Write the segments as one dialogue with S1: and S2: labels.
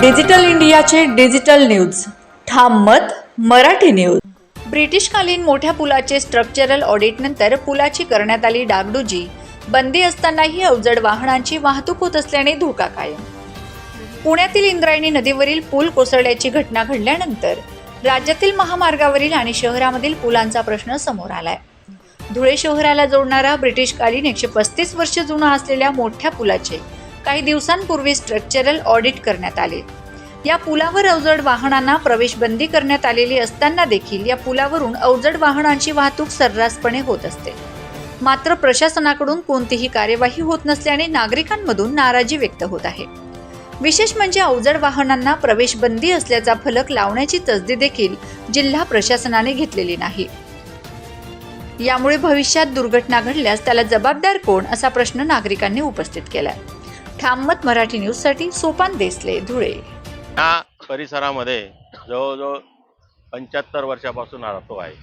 S1: Digital इंडियाचे digital news. ठाम मत मराठी न्यूज. ब्रिटिशकालीन मोठ्या पुलाचे स्ट्रक्चरल ऑडिटनंतर पुलाची करण्यात आली डागडुजी. बंदी असतानाही अवजड वाहनांची वाहतूक होत असल्याने धोका कायम. पुण्यातील इंद्रायणी नदीवरील पूल कोसळल्याची घटना घडल्यानंतर राज्यातील महामार्गावरील आणि शहरामधील पुलांचा प्रश्न समोर आलाय. धुळे शहराला जोडणारा ब्रिटिशकालीन एकशे पस्तीस वर्ष जुना असलेल्या मोठ्या पुलाचे काही दिवसांपूर्वी स्ट्रक्चरल ऑडिट करण्यात आले. या पुलावर अवजड वाहनांना प्रवेश बंदी करण्यात आलेली असताना देखील या पुलावरून अवजड वाहनांची वाहतूक सर्रासपणे होत असते. मात्र प्रशासनाकडून कोणतीही कार्यवाही होत नसल्याने नागरिकांमधून नाराजी व्यक्त होत आहे. विशेष म्हणजे अवजड वाहनांना प्रवेश बंदी असल्याचा फलक लावण्याची तसदी देखील जिल्हा प्रशासनाने घेतलेली नाही. यामुळे भविष्यात दुर्घटना घडल्यास त्याला जबाबदार कोण असा प्रश्न नागरिकांनी उपस्थित केलाय. ठाममत मराठी न्यूजसाठी सोपान देसले धुळे.
S2: या परिसरामध्ये जवळजवळ पंच्याहत्तर वर्षापासून राहतो आहे.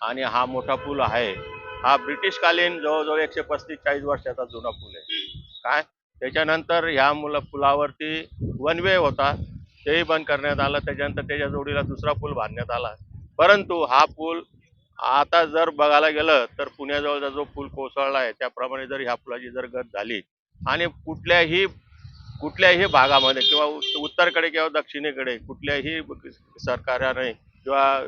S2: आणि हा मोठा पूल आहे. हा ब्रिटिशकालीन जवळजवळ एकशे पस्तीस चाळीस वर्षाचा जुना पूल आहे. काय? त्याच्यानंतर ह्या मुला पुलावरती वन वे होता. तेही बंद करण्यात आलं. त्याच्यानंतर त्याच्या जोडीला दुसरा पूल बांधण्यात आला. परंतु हा पूल आता जर बघायला गेलं तर पुण्याजवळचा जो पूल कोसळला आहे त्याप्रमाणे जर ह्या पुलाची जर गत झाली आणि कुठल्याही कुठल्याही भागामध्ये किंवा उत्तरकडे किंवा दक्षिणेकडे कुठल्याही सरकाराने किंवा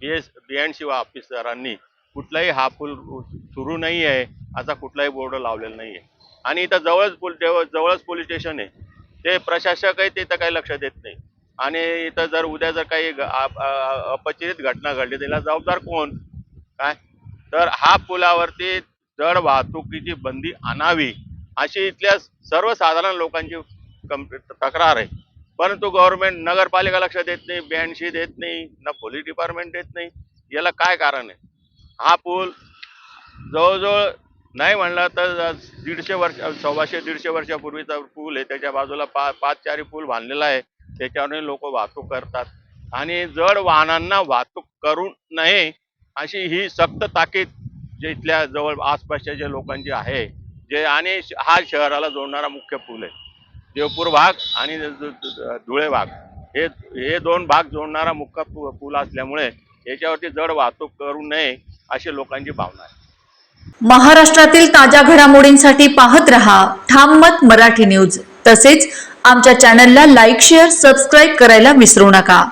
S2: B S B N C ऑफिसरांनी कुठलाही हा पूल सुरू नाही आहे असा कुठलाही बोर्ड लावलेला नाही आहे. आणि इथं जवळच पोल जवळच पोलीस स्टेशन आहे. ते प्रशासकही तिथं काही लक्ष देत नाही. आणि इथं जर उद्या जर काही ग- अपचित घटना घडली त्याला जबाबदार कोण? काय? तर हा पुलावरती जड वाहतुकीची बंदी आणावी अशी इथल्या सर्वसाधारण लोकांची कंप तक्रार आहे. परंतु गव्हर्नमेंट नगरपालिका लक्ष देत नाही बँडशी देत नाही ना पोलीस डिपार्टमेंट देत नाही याला काय कारण आहे? हा पूल जवळजवळ नाही म्हणलं तर दीडशे वर्ष सव्वाशे दीडशे वर्षापूर्वीचा पूल आहे. त्याच्या बाजूला पा पाच चारी पूल बांधलेला आहे. त्याच्यावरही लोक वाहतूक करतात. आणि जड वाहनांना वाहतूक करू नये अशी ही सक्त ताकीद जे इथल्या जवळ आसपासच्या जे लोकांची आहे जे आणि श- हा शहराला जोडणारा मुख्य पूल आहे. देवपूर भाग आणि धुळे भाग. हे हे दोन भाग जोडणारा मुख्य पूल असल्यामुळे याच्यावरती जड वाहतूक करू नये अशी लोकांची भावना आहे.
S1: महाराष्ट्रातील ताज्या घडामोडींसाठी पाहत रहा ठाम मत मराठी न्यूज. तसेच आमच्या चॅनलला लाईक शेअर सबस्क्राईब करायला विसरू नका.